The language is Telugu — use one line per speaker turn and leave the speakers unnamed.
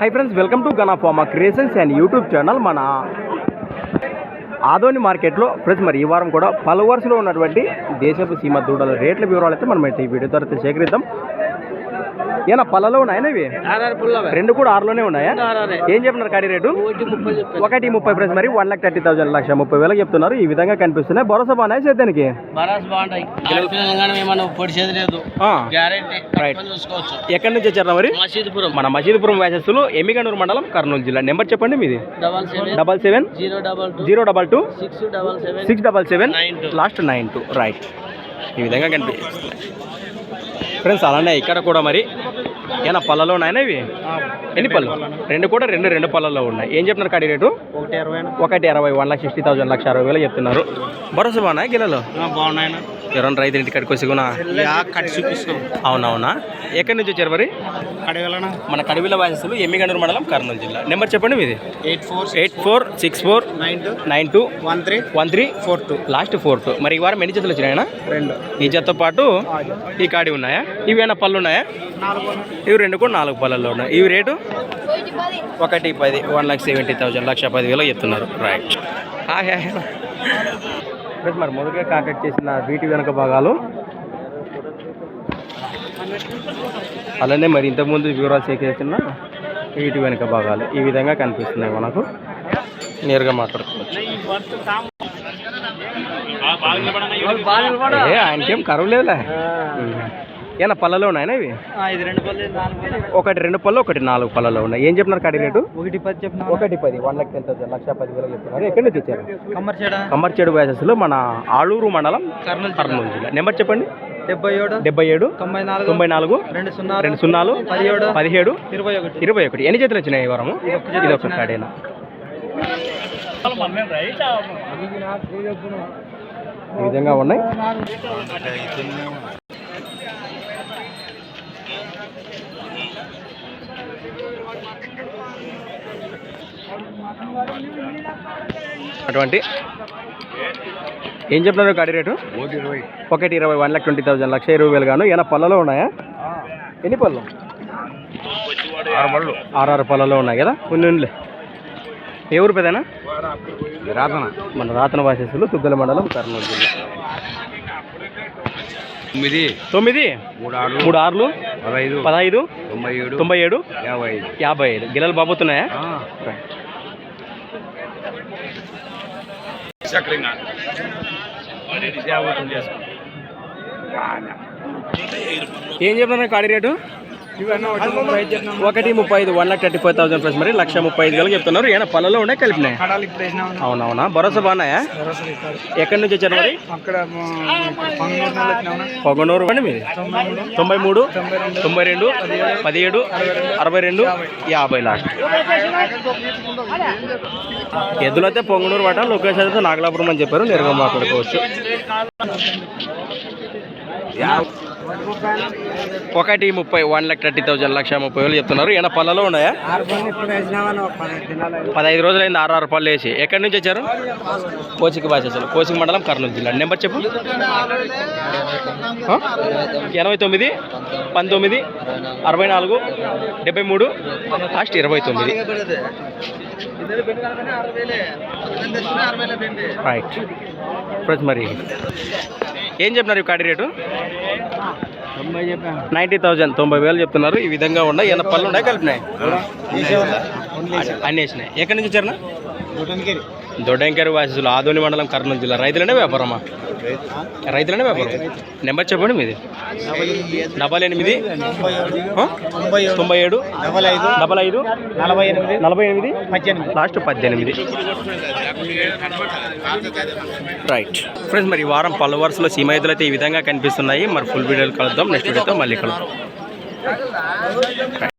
Hi friends welcome to Gana pharma creations and YouTube channel మన ఆదోని మార్కెట్లో ఫ్రెండ్స్ మరి ఈ వారం కూడా పలు వరుసలో ఉన్నటువంటి దేశపు సీమ దూడల రేట్ల వివరాలు అయితే మనం అయితే ఈ వీడియో ద్వారా సేకరిద్దాం. ఏనా పళ్ళలో ఉన్నాయా ఇవి రెండు కూడా ఆరులోనే ఉన్నాయా? ఏం చెప్తున్నారు కాడి రేటు? ఒకటి ముప్పై ప్రైస్. మరి వన్ లాక్ థర్టీ థౌసండ్ లక్ష ముప్పై వేలకు చెప్తున్నారు. ఈ విధంగా కనిపిస్తున్నాయి. భరోసా బాగున్నాయి సేద్యానికి? ఎక్కడి నుంచి వచ్చారు మరి?
మసీదుపురం.
మన మసీదుపురం వ్యాసస్సులు ఎమ్మిగనూరు మండలం కర్నూలు జిల్లా. నెంబర్ చెప్పండి మీది.
Double seven zero double two six double seven
last nine two. Right ఈ విధంగా కనిపిస్తుంది ఫ్రెండ్స్ అలానే ఇక్కడ కూడా మరి ఏనా పళ్ళలో ఉన్నాయా ఇవి? ఎన్ని పళ్ళు? రెండు కూడా రెండు రెండు పళ్ళలో ఉన్నాయి. ఏం చెప్తున్నారు కాడి రేటు?
ఒకటి ఇరవై
ఒకటి అరవై వన్ లాక్ సిక్స్టీ థౌసండ్ లక్ష అరవై వేలు చెప్తున్నారు. భరోసా బాగున్నాయి గిలలో
బాగున్నాయి
ఎవరైనా రైతు ఇంటి కట్టుకొచ్చి కూడా
కట్ చూపిస్తాం.
అవునవునా? ఎక్కడి నుంచి వచ్చారు మరి? మన కడివిల వాసస్సులు ఎమ్మిగనూరు మండలం కర్నూలు జిల్లా. నెంబర్ చెప్పండి మీది.
Eight four
eight four six four
nine two
nine two
one three
one three
four two.
Last four two. మరి ఈ వారం ఎన్ని జతలు వచ్చినాయనా?
రెండు.
ఈ జతతో పాటు ఈ కాడి ఉన్నాయా? ఇవి ఏమైనా పళ్ళు ఉన్నాయా? ఇవి రెండు కూడా నాలుగు పళ్ళల్లో ఉన్నాయి. ఇవి రేటు? ఒకటి పది వన్ లాక్ సెవెంటీ థౌసండ్ లక్ష పది వేలు చెప్తున్నారు రైట్ మరి మొదటిగా కాంటాక్ట్ చేసిన వీటి వెనక భాగాలు. అలానే మరి ఇంతకుముందు వివరాలు సేకరిస్తున్న వీటి వెనక భాగాలు ఈ విధంగా కనిపిస్తున్నాయి మనకు. నేరుగా మాట్లాడుకోవచ్చు. ఏ ఆయనకేం కరువు లేదులే. ఏనా పళ్ళలో ఉన్నాయనా ఇవి?
ఇది రెండు పళ్ళు నాలుగు
ఒకటి రెండు పళ్ళు ఒకటి నాలుగు పళ్ళలో ఉన్నాయి. ఏం చెప్పినారు కాడి రేటు?
ఒకటి పది చెప్పిన
ఒకటి పది వన్ లాక్ టెన్ థౌసండ్ లక్ష పది వేలు చెప్తున్నారు ఎక్కడి నుంచి వచ్చారు?
కమ్మర్చేడా.
కమ్మర్చేడు వ్యాసస్లో మన ఆలూరు మండలం
కర్నూలు
కర్నూలు జిల్లా. నెంబర్ చెప్పండి.
డెబ్బై ఏడు
డెబ్బై ఏడు
తొంభై నాలుగు
తొంభై నాలుగు
రెండు సున్నా
రెండు సున్నాలు
పదిహేడు
పదిహేడు
ఇరవై ఒకటి.
ఇరవై ఒకటి. ఎన్ని చేతులు వచ్చినాయి ఈ వారము? ఇది ఒక కాడేనా? ఈ విధంగా ఉన్నాయి. అటువంటి? ఏం చెప్తున్నారు గాడి రేటు? ఒకటి ఇరవై వన్ లాక్ ట్వంటీ థౌసండ్ లక్ష ఇరవై వేలు గాను. ఏమైనా పళ్ళలో ఉన్నాయా? ఎన్ని పళ్ళు? ఆరు ఆరు పళ్ళలో ఉన్నాయి కదా? కొన్ని ఉన్నిలే. ఏ ఊరు పెదనా?
రాతన.
మన రాతన వాసేసులు తుగ్గల మండలం కర్నూలు జిల్లా.
తొమ్మిది.
తొమ్మిది
మూడు ఆరు
మూడు ఆరులు
పదహైదు
పదహైదు
తొంభై ఏడు
తొంభై ఏడు
యాభై ఐదు
యాభై ఐదు గిల్లలు బాబోతున్నాయా ఏం చెప్తున్నా కాడి రేటు? ఒకటి ముప్పై ఐదు one lakh thirty five thousand plus మరి లక్ష ముప్పై ఐదు వేలు చెప్తున్నారు. ఏమైనా పళ్ళలో ఉన్నాయి కలిపినాయి. అవునవునా? భరోసా బాగున్నాయా? ఎక్కడి నుంచి వచ్చారు మరి? పొగనూరు అండి మీది తొంభై మూడు తొంభై రెండు. పదిహేడు అరవై రెండు యాభై లాస్ట్. ఎద్దులైతే పొంగనూరు పట్ట లొకేషన్ అయితే నాగలాపురం అని చెప్పారు నేరుగా మాట్లాడుకోవచ్చు. ఒకటి ముప్పై వన్ లాక్ థర్టీ థౌసండ్ లక్ష ముప్పై వేలు చెప్తున్నారు. ఏమైనా పళ్ళలో ఉన్నాయా? పదహైదు రోజులైంది ఆరు ఆరు పళ్ళు వేసి. ఎక్కడి నుంచి వచ్చారు? కోచికి భాష అసలు కోచికి మండలం కర్నూలు జిల్లా. నెంబర్ చెప్పు. ఎనభై తొమ్మిది పంతొమ్మిది అరవై నాలుగు డెబ్బై మూడు లాస్ట్ ఇరవై తొమ్మిది. రైట్ ప్రతి మరి ఏం చెప్తున్నారు ఈ కాడి రేటు? నైంటీ థౌజండ్ తొంభై వేలు చెప్తున్నారు. ఈ విధంగా ఉన్నాయి ఎన్న పళ్ళు ఉన్నాయి కలిపినాయి? అన్ని వేసినాయి? ఎక్కడి నుంచి వచ్చారు దొడ్డంకేరు వాసులు ఆదోని మండలం కర్నూలు జిల్లా. రైతులనే వ్యాపారమా? రైతులనే వ్యాపారం? నెంబర్ చెప్పండి మీది. డబల్ ఎనిమిది? తొంభై ఏడు. డబల్ ఐదు.
నలభై ఎనిమిది.
నలభై ఎనిమిది.
పద్దెనిమిది.
లాస్ట్ పద్దెనిమిది. రైట్. ఫ్రెండ్స్ మరి ఈ వారం పలు వరుసలో సీమైతులు అయితే ఈ విధంగా కనిపిస్తున్నాయి. మరి ఫుల్ వీడియోలు కలుద్దాం. నెక్స్ట్ వీడియోతో మళ్ళీ కలుద్దాం.